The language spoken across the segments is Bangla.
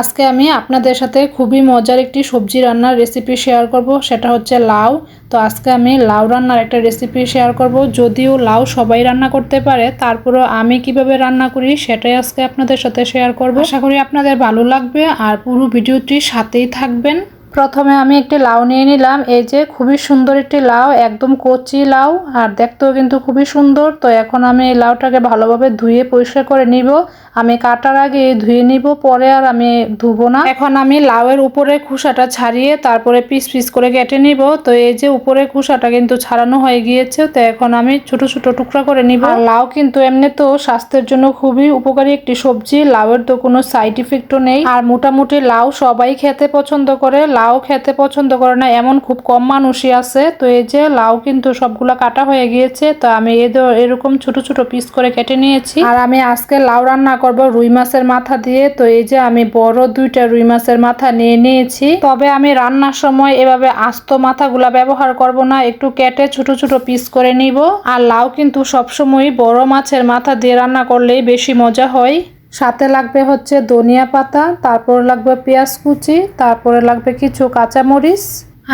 আজকে আমি আপনাদের সাথে খুবই মজার একটি সবজি রান্নার রেসিপি শেয়ার করব, সেটা হচ্ছে লাউ। তো আজকে আমি লাউ রান্নার একটা রেসিপি শেয়ার করব, যদিও লাউ সবাই রান্না করতে পারে, তারপরেও আমি কীভাবে রান্না করি সেটাই আজকে আপনাদের সাথে শেয়ার করব। আশা করি আপনাদের ভালো লাগবে, আর পুরো ভিডিওটি সাথেই থাকবেন। প্রথমে আমি একটি লাউ নিয়ে নিলাম, এই যে খুবই সুন্দর একটি লাউ, একদম কচি লাউ, আর দেখতেও কিন্তু খুবই সুন্দর। তো এখন আমি এই লাউটাকে ভালোভাবে ধুয়ে পরিষ্কার করে নিব আমি কাটার আগে ধুয়ে নিব, পরে আর আমি ধুবো না। এখন আমি লাউয়ের উপরে খোসাটা ছাড়িয়ে তারপরে পিস পিস করে কেটে নিব। তো এই যে উপরে খোসাটা কিন্তু ছাড়ানো হয়ে গিয়েছে, তো এখন আমি ছোট ছোট টুকরা করে নিব। লাউ কিন্তু এমনি তো স্বাস্থ্যের জন্য খুবই উপকারী একটি সবজি, লাউয়ের তো কোনো সাইড ইফেক্টও নেই। আর মোটামুটি লাউ সবাই খেতে পছন্দ করে, লাউ খেতে পছন্দ করে না, এমন খুব কম মানুষই আছে। তো এই যে লাউ কিন্তু সবগুলো কাটা হয়ে গিয়েছে, তো আমি এরকম ছোট ছোট পিস করে কেটে নিয়েছি। আর আমি আজকে লাউ রান্না করব রুই মাছের মাথা দিয়ে। তো এই যে আমি বড় দুইটা রুই মাছের মাথা নিয়ে নিয়েছি। তবে আমি রান্নার সময় এভাবে আস্ত মাথাগুলা ব্যবহার করব না। একটু কেটে ছোট ছোট পিস করে নিব। আর লাউ কিন্তু সবসময় বড় মাছের মাথা দিয়ে রান্না করলেই বেশি মজা হয়। সাথে লাগবে হচ্ছে ধনিয়া পাতা, তারপর লাগবে পেঁয়াজ কুচি, তারপরে লাগবে কিছু কাঁচামরিচ।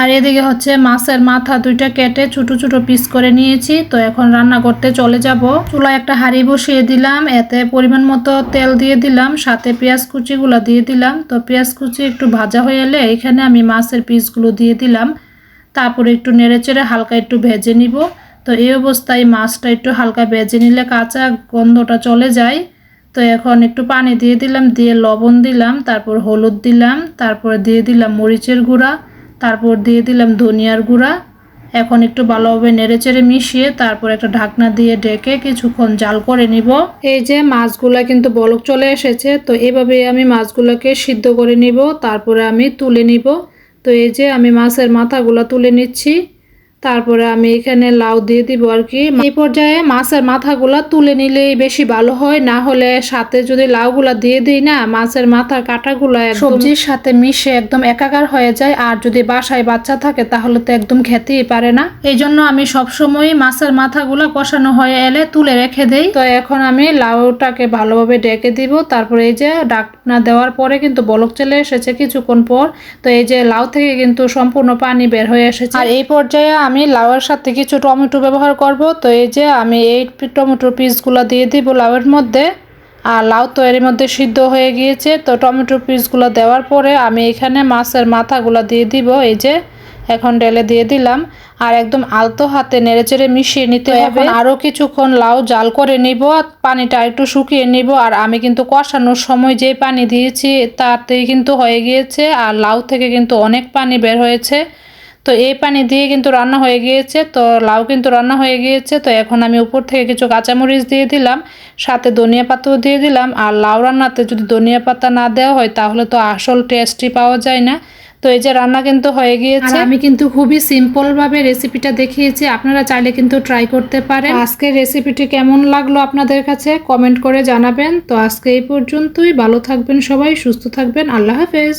আর এদিকে হচ্ছে মাছের মাথা দুইটা কেটে ছোট ছোট পিস করে নিয়েছি। তো এখন রান্না করতে চলে যাব। চুলায় একটা হাঁড়ি বসিয়ে দিলাম, এতে পরিমাণ মতো তেল দিয়ে দিলাম, সাথে পেঁয়াজ কুচিগুলো দিয়ে দিলাম। তো পেঁয়াজ কুচি একটু ভাজা হয়ে এলে এখানে আমি মাছের পিসগুলো দিয়ে দিলাম। তারপরে একটু নেড়ে চেড়ে হালকা একটু ভেজে নিব। তো এই অবস্থায় মাছটা একটু হালকা ভেজে নিলে কাঁচা গন্ধটা চলে যায়। তো এখন একটু পানি দিয়ে দিলাম, দিয়ে লবণ দিলাম, তারপর হলুদ দিলাম, তারপর দিয়ে দিলাম মরিচের গুঁড়া। তারপর দিয়ে দিলাম ধনিয়ার গুঁড়া। এখন একটু ভালোভাবে নেড়েচেড়ে মিশিয়ে তারপর একটা ঢাকনা দিয়ে ডেকে কিছুক্ষণ জাল করে নিব। এই যে মাছগুলা কিন্তু বলক চলে এসেছে, তো এভাবে আমি মাছগুলোকে সিদ্ধ করে নিব, তারপরে আমি তুলে নিব। তো এই যে আমি মাছের মাথাগুলো তুলে নিচ্ছি। তারপরে আমি এখানে লাউ দিয়ে দিব আর কি। এই পর্যায়ে মাছের মাথাগুলা তুলে নিলেই বেশি ভালো হয় না হলে সাথে যদি লাউগুলা দিয়ে দিই না মাছের মাথার কাঁটাগুলো সবজির সাথে মিশে একদম একাকার হয়ে যায় আর যদি বাসায় বাচ্চা থাকে তাহলে তো একদম খেতেই পারে না। এই জন্য আমি সবসময় মাছের মাথাগুলো কষানো হয়ে এলে তুলে রেখে দেই। তো এখন আমি লাউটাকে ভালোভাবে ডেকে দিব। তারপরে এই যে ডাকনা দেওয়ার পরে কিন্তু বলক চলে এসেছে কিছুক্ষণ পর। তো এই যে লাউ থেকে কিন্তু সম্পূর্ণ পানি বের হয়ে এসেছে। আর এই পর্যায়ে আমি লাউয়ের সাথে কিছু টমেটো ব্যবহার করব। তো এই যে আমি এই টমেটোর পিসগুলো দিয়ে দিব লাউয়ের মধ্যে। আর লাউ তো এর মধ্যে সিদ্ধ হয়ে গিয়েছে। তো টমেটো পিসগুলো দেওয়ার পরে আমি এখানে মাছের মাথাগুলো দিয়ে দিব। এই যে এখন ডেলে দিয়ে দিলাম। আর একদম আলতো হাতে নেড়েচেড়ে মিশিয়ে নিতে হবে। আরও কিছুক্ষণ লাউ জাল করে নিব। পানিটা একটু শুকিয়ে নিব। আর আমি কিন্তু কষানোর সময় যে পানি দিয়েছি তাতেই কিন্তু হয়ে গিয়েছে। আর লাউ থেকে কিন্তু অনেক পানি বের হয়েছে। তো এই পানি দিয়ে কিন্তু রান্না হয়ে গিয়েছে তো লাউ কিন্তু রান্না হয়ে গিয়েছে তো এখন আমি উপর থেকে কিছু কাঁচামরিচ দিয়ে দিলাম সাথে ধনিয়া পাতাও দিয়ে দিলাম আর লাউ রান্নাতে যদি ধনিয়া পাতা না দেওয়া হয় তাহলে তো আসল টেস্টই পাওয়া যায় না। তো এই যে রান্না কিন্তু হয়ে গিয়েছে। আমি কিন্তু খুবই সিম্পলভাবে রেসিপিটা দেখিয়েছি আপনারা চাইলে কিন্তু ট্রাই করতে পারেন। আজকের রেসিপিটি কেমন লাগল আপনাদের কাছে কমেন্ট করে জানাবেন। তো আজকে এই পর্যন্তই ভালো থাকবেন সবাই সুস্থ থাকবেন আল্লাহ হাফেজ।